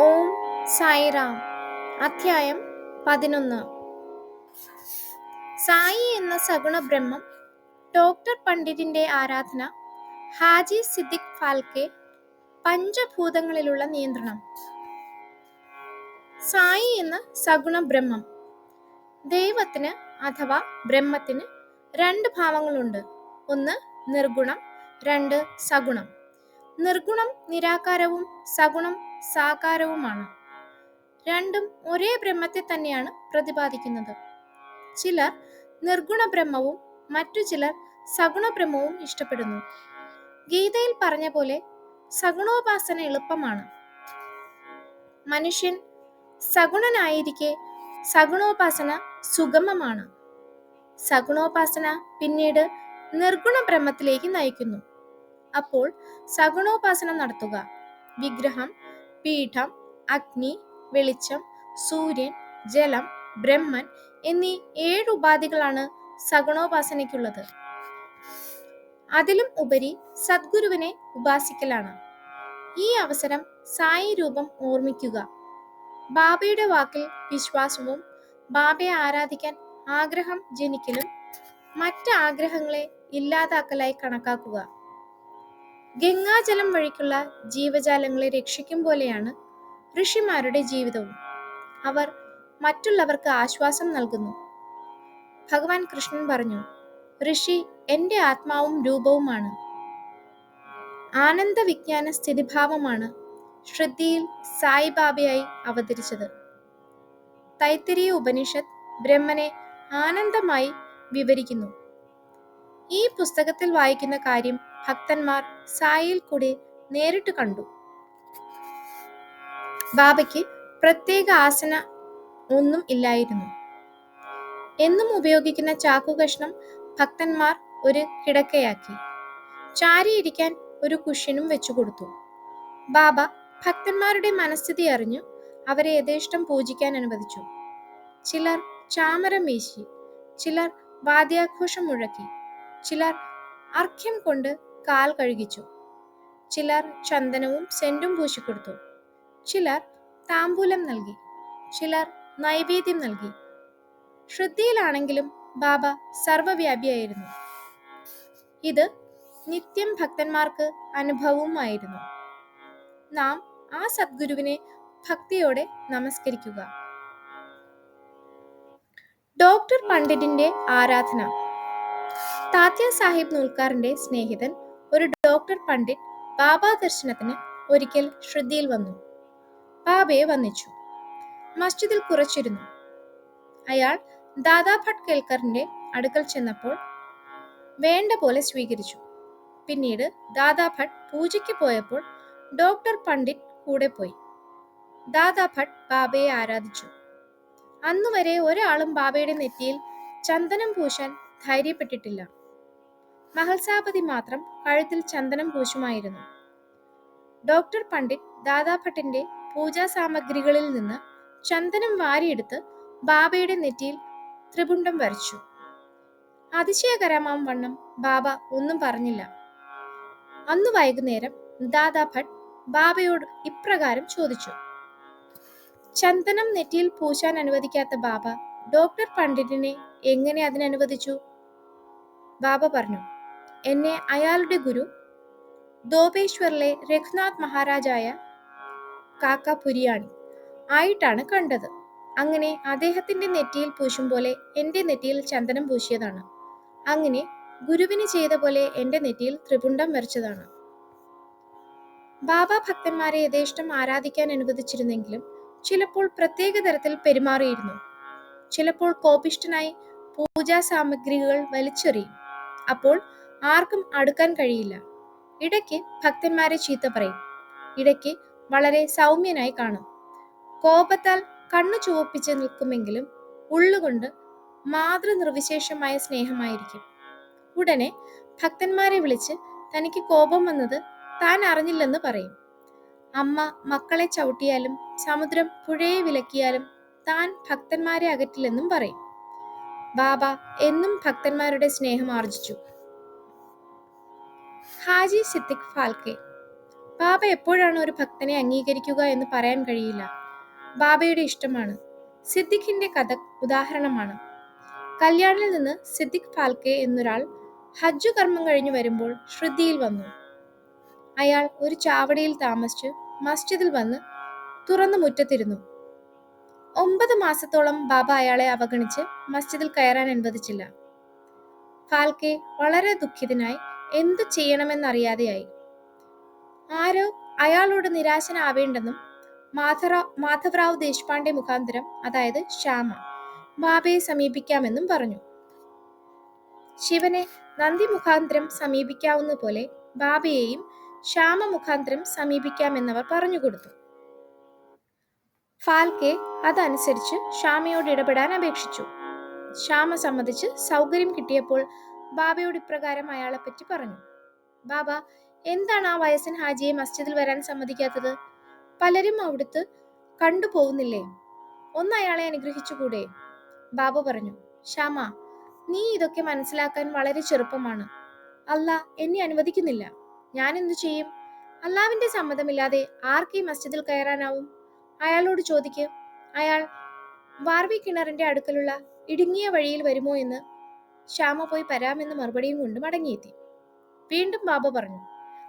ഓം സായിറാം. അധ്യായം പതിനൊന്ന്. സായി എന്ന സഗുണ ബ്രഹ്മം ഡോക്ടർ പണ്ഡിറ്റിന്റെ ആരാധന ഹാജി സിദ്ദിഖ് ഫാൽക്കെ പഞ്ചഭൂതങ്ങളിലുള്ള നിയന്ത്രണം. സായി എന്ന സഗുണ ബ്രഹ്മം ദൈവത്തിന് അഥവാ ബ്രഹ്മത്തിന് രണ്ട് ഭാവങ്ങളുണ്ട്. ഒന്ന് നിർഗുണം രണ്ട് സഗുണം. നിർഗുണം നിരാകാരവും സഗുണം സാകാരവുമാണ്. രണ്ടും ഒരേ ബ്രഹ്മത്തെ തന്നെയാണ് പ്രതിപാദിക്കുന്നത്. ചിലർ നിർഗുണ ബ്രഹ്മവും മറ്റു ചിലർ സഗുണ ബ്രഹ്മവും ഇഷ്ടപ്പെടുന്നു. ഗീതയിൽ പറഞ്ഞ പോലെ സഗുണോപാസന എളുപ്പമാണ്. മനുഷ്യൻ സഗുണനായിരിക്കെ സഗുണോപാസന സുഗമമാണ്. സഗുണോപാസന പിന്നീട് നിർഗുണ ബ്രഹ്മത്തിലേക്ക് നയിക്കുന്നു. അപ്പോൾ സഗുണോപാസന നടത്തുക. വിഗ്രഹം പീഠം അഗ്നി വെളിച്ചം സൂര്യൻ ജലം ബ്രഹ്മൻ എന്നീ ഏഴ് ഉപാധികളാണ് സഗുണോപാസനയ്ക്കുള്ളത്. അതിലും ഉപരി സദ്ഗുരുവിനെ ഉപാസിക്കലാണ്. ഈ അവസരം സായി രൂപം ഓർമ്മിക്കുക. ബാബയുടെ വാക്കിൽ വിശ്വാസവും ബാബയെ ആരാധിക്കാൻ ആഗ്രഹം ജനിക്കലും മറ്റ് ആഗ്രഹങ്ങളെ ഇല്ലാതാക്കലായി കണക്കാക്കുക. ഗംഗാജലം വഴിക്കുള്ള ജീവജാലങ്ങളെ രക്ഷിക്കും പോലെയാണ് ഋഷിമാരുടെ ജീവിതവും. അവർ മറ്റുള്ളവർക്ക് ആശ്വാസം നൽകുന്നു. ഭഗവാൻ കൃഷ്ണൻ പറഞ്ഞു ഋഷി എന്റെ ആത്മാവും രൂപവുമാണ്. ആനന്ദ വിജ്ഞാന സ്ഥിതിഭാവമാണ് ശ്രദ്ധയിൽ സായിബാബയായി അവതരിച്ചത്. തൈത്തിരീയ ഉപനിഷത്ത് ബ്രഹ്മനെ ആനന്ദമായി വിവരിക്കുന്നു. ഈ പുസ്തകത്തിൽ വായിക്കുന്ന കാര്യം ഭക്തന്മാർ സായിൽ കൂടി നേരിട്ട് കണ്ടു. ബാബയ്ക്ക് പ്രത്യേക ആസന ഒന്നും ഇല്ലായിരുന്നു. എന്നും ഉപയോഗിക്കുന്ന ചാക്കു കഷ്ണം ഭക്തന്മാർ ഒരു കിടക്കയാക്കി. ചാരിയിരിക്കാൻ ഒരു കുഷ്യനും വെച്ചു കൊടുത്തു. ബാബ ഭക്തന്മാരുടെ മനസ്ഥിതി അറിഞ്ഞു അവരെ യഥേഷ്ടം പൂജിക്കാൻ അനുവദിച്ചു. ചിലർ ചാമരം വീശി ചിലർ വാദ്യാഘോഷം മുഴക്കി ചിലർ അർഘ്യം കൊണ്ട് കാൽ കഴുകിച്ചു. ചിലർ ചന്ദനവും സെന്റും പൂശിക്കൊടുത്തു. ചിലർ താമ്പൂലം നൽകി. ചിലർ നൈവേദ്യം നൽകി. ശ്രദ്ധയിലാണെങ്കിലും ബാബ സർവവ്യാപിയായിരുന്നു. ഇത് നിത്യം ഭക്തന്മാർക്ക് അനുഭവവുമായിരുന്നു. നാം ആ സദ്ഗുരുവിനെ ഭക്തിയോടെ നമസ്കരിക്കുക. ഡോക്ടർ പണ്ഡിറ്റിന്റെ ആരാധന. താത്യ സാഹിബ് നൂൽക്കാറിന്റെ സ്നേഹിതൻ ഒരു ഡോക്ടർ പണ്ഡിറ്റ് ബാബാ ദർശനത്തിന് ഒരിക്കൽ ശ്രദ്ധയിൽ വന്നു. ബാബയെ വന്നിച്ചു മസ്ജിദിൽ കുറച്ചിരുന്നു. അയാൾ ദാദാ ഭട്ട് കേൽക്കറിന്റെ അടുക്കൽ ചെന്നപ്പോൾ വേണ്ട പോലെ സ്വീകരിച്ചു. പിന്നീട് ദാദാ ഭട്ട് പൂജയ്ക്ക് പോയപ്പോൾ ഡോക്ടർ പണ്ഡിറ്റ് കൂടെ പോയി. ദാദാ ഭട്ട് ബാബയെ ആരാധിച്ചു. അന്നുവരെ ഒരാളും ബാബയുടെ നെറ്റിയിൽ ചന്ദനം പൂശാൻ ധൈര്യപ്പെട്ടിട്ടില്ല. മഹൽസാപതി മാത്രം കഴുത്തിൽ ചന്ദനം പൂശുമായിരുന്നു. ഡോക്ടർ പണ്ഡിറ്റ് ദാദാഭട്ടിന്റെ പൂജാ സാമഗ്രികളിൽ നിന്ന് ചന്ദനം വാരിയെടുത്ത് ബാബയുടെ നെറ്റിയിൽ ത്രിപുണ്ടം വരച്ചു. അതിശയകരമാം വണ്ണം ബാബ ഒന്നും പറഞ്ഞില്ല. അന്ന് വൈകുന്നേരം ദാദാഭട്ട് ബാബയോട് ഇപ്രകാരം ചോദിച്ചു. ചന്ദനം നെറ്റിയിൽ പൂശാൻ അനുവദിക്കാത്ത ബാബ ഡോക്ടർ പണ്ഡിറ്റിനെ എങ്ങനെ അതിനനുവദിച്ചു? ബാബ പറഞ്ഞു എന്നെ അയാളുടെ ഗുരു ദോപേശ്വറിലെ രഘുനാഥ് മഹാരാജായ കാക്ക പുരിയാണി ആയിട്ടാണ് കണ്ടത്. അങ്ങനെ അദ്ദേഹത്തിന്റെ നെറ്റിയിൽ പൂശും പോലെ എന്റെ നെറ്റിയിൽ ചന്ദനം പൂശിയതാണ്. അങ്ങനെ ഗുരുവിന് ചെയ്ത പോലെ എന്റെ നെറ്റിയിൽ ത്രിപുണ്ടം വരച്ചതാണ്. ബാബ ഭക്തന്മാരെ യഥേഷ്ടം ആരാധിക്കാൻ അനുവദിച്ചിരുന്നെങ്കിലും ചിലപ്പോൾ പ്രത്യേക തരത്തിൽ പെരുമാറിയിരുന്നു. ചിലപ്പോൾ കോപിഷ്ടനായി പൂജാ സാമഗ്രികൾ വലിച്ചെറിയും. അപ്പോൾ ആർക്കും അടുക്കാൻ കഴിയില്ല. ഇടയ്ക്ക് ഭക്തന്മാരെ ചീത്ത പറയും. ഇടയ്ക്ക് വളരെ സൗമ്യനായി കാണും. കോപത്താൽ കണ്ണു ചുവപ്പിച്ച് നിൽക്കുമെങ്കിലും ഉള്ളുകൊണ്ട് മാതൃനിർവിശേഷമായ സ്നേഹമായിരിക്കും. ഉടനെ ഭക്തന്മാരെ വിളിച്ച് തനിക്ക് കോപം വന്നത് താൻ അറിഞ്ഞില്ലെന്ന് പറയും. അമ്മ മക്കളെ ചവിട്ടിയാലും സമുദ്രം പുഴയെ വിലക്കിയാലും താൻ ഭക്തന്മാരെ അകറ്റില്ലെന്നും പറയും. ബാബ എന്നും ഭക്തന്മാരുടെ സ്നേഹം ആർജിച്ചു. ഹാജി സിദ്ദിഖ് ഫാൽക്കെ. ബാബ എപ്പോഴാണ് ഒരു ഭക്തനെ അംഗീകരിക്കുക എന്ന് പറയാൻ കഴിയില്ല. ബാബയുടെ ഇഷ്ടമാണ്. സിദ്ദിഖിന്റെ കഥ ഉദാഹരണമാണ്. കല്യാണിൽ നിന്ന് സിദ്ദിഖ് ഫാൽക്കെ എന്നൊരാൾ ഹജ്ജ് കർമ്മം കഴിഞ്ഞു വരുമ്പോൾ ശ്രദ്ധയിൽ വന്നു. അയാൾ ഒരു ചാവടിയിൽ താമസിച്ച് മസ്ജിദിൽ വന്ന് തുറന്നു മുറ്റത്തിരുന്നു. ഒമ്പത് മാസത്തോളം ബാബ അയാളെ അവഗണിച്ച് മസ്ജിദിൽ കയറാൻ അനുവദിച്ചില്ല. ഫാൽക്കെ വളരെ ദുഃഖിതനായി എന്തു ചെയ്യണമെന്നറിയാതെയായി. ആരോ അയാളോട് നിരാശനാവേണ്ടെന്നും മാധവ മാധവറാവ് ദേശ്പാണ്ഡെ മുഖാന്തരം അതായത് ശ്യാമ ബാബയെ സമീപിക്കാമെന്നും പറഞ്ഞു. ശിവനെ നന്ദി മുഖാന്തരം സമീപിക്കാവുന്ന പോലെ ബാബയെയും ശ്യാമ മുഖാന്തരം സമീപിക്കാമെന്നവർ പറഞ്ഞുകൊടുത്തു ഫാൽക്കെ അതനുസരിച്ച് ശ്യാമയോട് ഇടപെടാൻ അപേക്ഷിച്ചു. ശ്യാമ സംബന്ധിച്ച് സൗകര്യം കിട്ടിയപ്പോൾ ബാബയോട് ഇപ്രകാരം അയാളെ പറ്റി പറഞ്ഞു. ബാബ എന്താണ് ആ വയസ്സൻ ഹാജിയെ മസ്ജിദിൽ വരാൻ സമ്മതിക്കാത്തത്? പലരും അവിടുത്ത് കണ്ടുപോകുന്നില്ലേ ഒന്ന് അയാളെ അനുഗ്രഹിച്ചുകൂടെ ബാബ പറഞ്ഞു ശ്യാമ നീ ഇതൊക്കെ മനസ്സിലാക്കാൻ വളരെ ചെറുപ്പമാണ്. അല്ല എന്നെ അനുവദിക്കുന്നില്ല. ഞാൻ എന്തു ചെയ്യും? അള്ളാവിന്റെ സമ്മതമില്ലാതെ ആർക്ക് മസ്ജിദിൽ കയറാനാവും? അയാളോട് ചോദിക്ക്. അയാൾ വാർവി കിണറിന്റെ അടുക്കലുള്ള ഇടുങ്ങിയ വഴിയിൽ വരുമോ എന്ന് ശ്യാമ പോയി പരാമെന്ന് മറുപടിയും കൊണ്ട് മടങ്ങിയെത്തി. വീണ്ടും ബാബ പറഞ്ഞു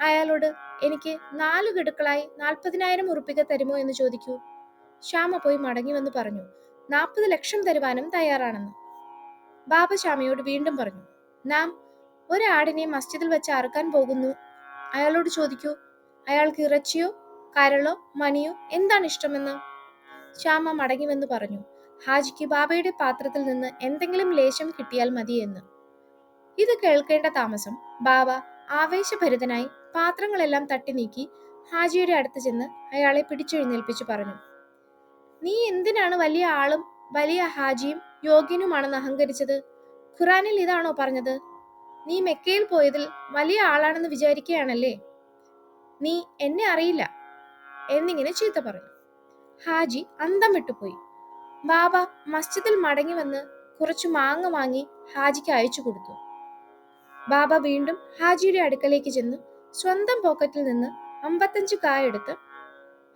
അയാളോട് എനിക്ക് നാല് ഗഡുക്കളായി നാൽപ്പതിനായിരം ഉറുപ്പിക തരുമോ എന്ന് ചോദിക്കൂ. ശ്യാമ പോയി മടങ്ങി വന്ന് പറഞ്ഞു നാൽപ്പത് ലക്ഷം തരുവാനും തയ്യാറാണെന്ന്. ബാബ ശ്യാമയോട് വീണ്ടും പറഞ്ഞു നാം ഒരാടിനെ മസ്ജിദിൽ വെച്ച് അറുക്കാൻ പോകുന്നു. അയാളോട് ചോദിക്കൂ അയാൾക്ക് ഇറച്ചിയോ കരളോ മണിയോ എന്താണ് ഇഷ്ടമെന്ന്? ശ്യാമ മടങ്ങി വന്ന് പറഞ്ഞു ഹാജിക്ക് ബാബയുടെ പാത്രത്തിൽ നിന്ന് എന്തെങ്കിലും ലേശം കിട്ടിയാൽ മതി എന്ന്. ഇത് കേൾക്കേണ്ട താമസം. ബാബ ആവേശഭരിതനായി പാത്രങ്ങളെല്ലാം തട്ടി നീക്കി ഹാജിയുടെ അടുത്ത് ചെന്ന് അയാളെ പിടിച്ചെഴുന്നേൽപ്പിച്ചു പറഞ്ഞു. നീ എന്തിനാണ് വലിയ ആളും വലിയ ഹാജിയും യോഗ്യനുമാണെന്ന് അഹങ്കരിച്ചത്? ഖുറാനിൽ ഇതാണോ പറഞ്ഞത്? നീ മെക്കയിൽ പോയതിൽ വലിയ ആളാണെന്ന് വിചാരിക്കുകയാണല്ലേ? നീ എന്നെ അറിയില്ല എന്നിങ്ങനെ ചീത്ത പറഞ്ഞു. ഹാജി അന്തം വിട്ടുപോയി. ബാബ മസ്ജിദിൽ മടങ്ങി വന്ന് കുറച്ചു മാങ്ങ വാങ്ങി ഹാജിക്ക് അയച്ചു കൊടുത്തു. ബാബ വീണ്ടും ഹാജിയുടെ അടുക്കലേക്ക് ചെന്ന് സ്വന്തം പോക്കറ്റിൽ നിന്ന് അമ്പത്തഞ്ച് കായെടുത്ത്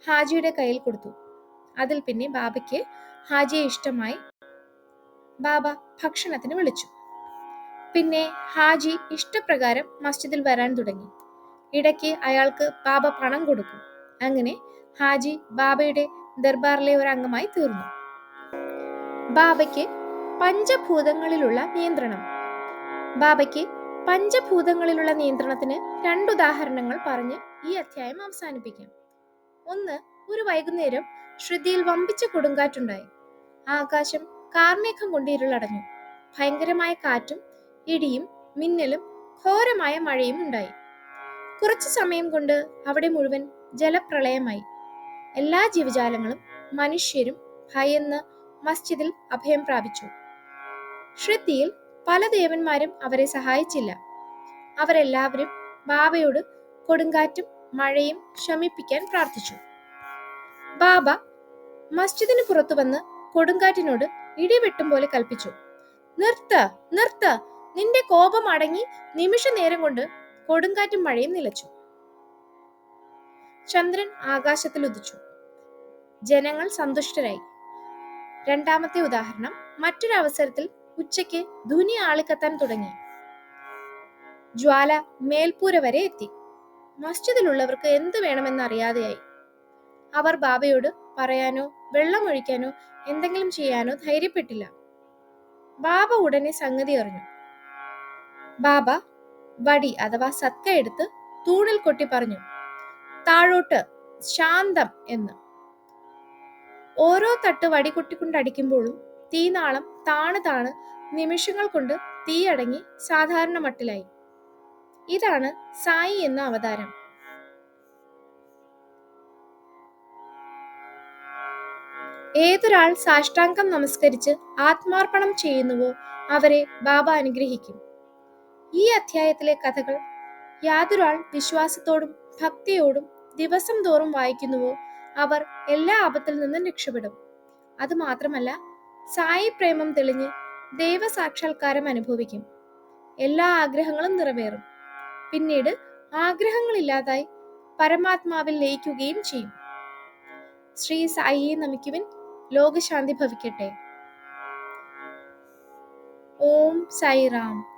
ഹാജിയുടെ കയ്യിൽ കൊടുത്തു. അതിൽ പിന്നെ ബാബയ്ക്ക് ഹാജിയെ ഇഷ്ടമായി ബാബ ഭക്ഷണത്തിന് വിളിച്ചു. പിന്നെ ഹാജി ഇഷ്ടപ്രകാരം മസ്ജിദിൽ വരാൻ തുടങ്ങി. ഇടയ്ക്ക് അയാൾക്ക് ബാബ പണം കൊടുക്കും. അങ്ങനെ ഹാജി ബാബയുടെ ദർബാറിലെ ഒരു അംഗമായി തീർന്നു. ബാബയ്ക്ക് പഞ്ചഭൂതങ്ങളിലുള്ള നിയന്ത്രണം. ബാബയ്ക്ക് പഞ്ചഭൂതങ്ങളിലുള്ള നിയന്ത്രണത്തിന് രണ്ടുദാഹരണങ്ങൾ പറഞ്ഞ് ഈ അധ്യായം അവസാനിപ്പിക്കാം. ഒന്ന് ഒരു വൈകുന്നേരം ശ്രുതിയിൽ വമ്പിച്ച കൊടുങ്കാറ്റുണ്ടായി. ആകാശം കാർമേഘം കൊണ്ട് ഇരുളടഞ്ഞു. ഭയങ്കരമായ കാറ്റും ഇടിയും മിന്നലും ഘോരമായ മഴയും ഉണ്ടായി. കുറച്ചു സമയം കൊണ്ട് അവിടെ മുഴുവൻ ജലപ്രളയമായി. എല്ലാ ജീവജാലങ്ങളും മനുഷ്യരും ഭയന്ന് മസ്ജിദിൽ അഭയം പ്രാപിച്ചു. ശ്രുതിയിൽ പല ദേവന്മാരും അവരെ സഹായിച്ചില്ല. അവരെല്ലാവരും ബാബയോട് കൊടുങ്കാറ്റും മഴയും ശമിപ്പിക്കാൻ പ്രാർത്ഥിച്ചു. ബാബ മസ്ജിദിന് പുറത്തു വന്ന് കൊടുങ്കാറ്റിനോട് ഇടിവെട്ടും പോലെ കൽപ്പിച്ചു. നിർത്ത നിർത്ത നിന്റെ കോപം അടങ്ങി നിമിഷ നേരം കൊണ്ട് കൊടുങ്കാറ്റും മഴയും നിലച്ചു. ചന്ദ്രൻ ആകാശത്തിൽ ഉദിച്ചു ജനങ്ങൾ സന്തുഷ്ടരായി. രണ്ടാമത്തെ ഉദാഹരണം മറ്റൊരു അവസരത്തിൽ ഉച്ചയ്ക്ക് ധുനി ആളിക്കത്താൻ തുടങ്ങി. ജ്വാല മേൽപ്പൂര വരെ എത്തി. മസ്ജിദിലുള്ളവർക്ക് എന്ത് വേണമെന്ന് അറിയാതെയായി അവർ ബാബയോട് പറയാനോ വെള്ളമൊഴിക്കാനോ എന്തെങ്കിലും ചെയ്യാനോ ധൈര്യപ്പെട്ടില്ല. ബാബ ഉടനെ സംഗതി അറിഞ്ഞു. ബാബ വടി അഥവാ സത്ക എടുത്ത് തൂണിൽ കൊട്ടി പറഞ്ഞു താഴോട്ട് ശാന്തം എന്ന്. ഓരോ തട്ട് വടി കൊട്ടിക്കൊണ്ടടിക്കുമ്പോഴും തീനാളം താണ് താണ് നിമിഷങ്ങൾ കൊണ്ട് തീയടങ്ങി സാധാരണ മട്ടിലായി. ഇതാണ് സായി എന്ന അവതാരം. ഏതൊരാൾ സാഷ്ടാംഗം നമസ്കരിച്ച് ആത്മാർപ്പണം ചെയ്യുന്നുവോ അവരെ ബാബ അനുഗ്രഹിക്കും. ഈ അധ്യായത്തിലെ കഥകൾ യാതൊരാൾ വിശ്വാസത്തോടും ഭക്തിയോടും ദിവസം തോറും വായിക്കുന്നുവോ അവർ എല്ലാ ആപത്തിൽ നിന്നും രക്ഷപ്പെടും. അത് മാത്രമല്ല സായി പ്രേമം തെളിഞ്ഞ് ദൈവസാക്ഷാത്കാരം അനുഭവിക്കും. എല്ലാ ആഗ്രഹങ്ങളും നിറവേറും. പിന്നീട് ആഗ്രഹങ്ങളില്ലാതായി പരമാത്മാവിൽ ലയിക്കുകയും ചെയ്യും. ശ്രീ സായിയെ നമിക്കുവിൻ ലോകശാന്തി ഭവിക്കട്ടെ. ഓം സായിറാം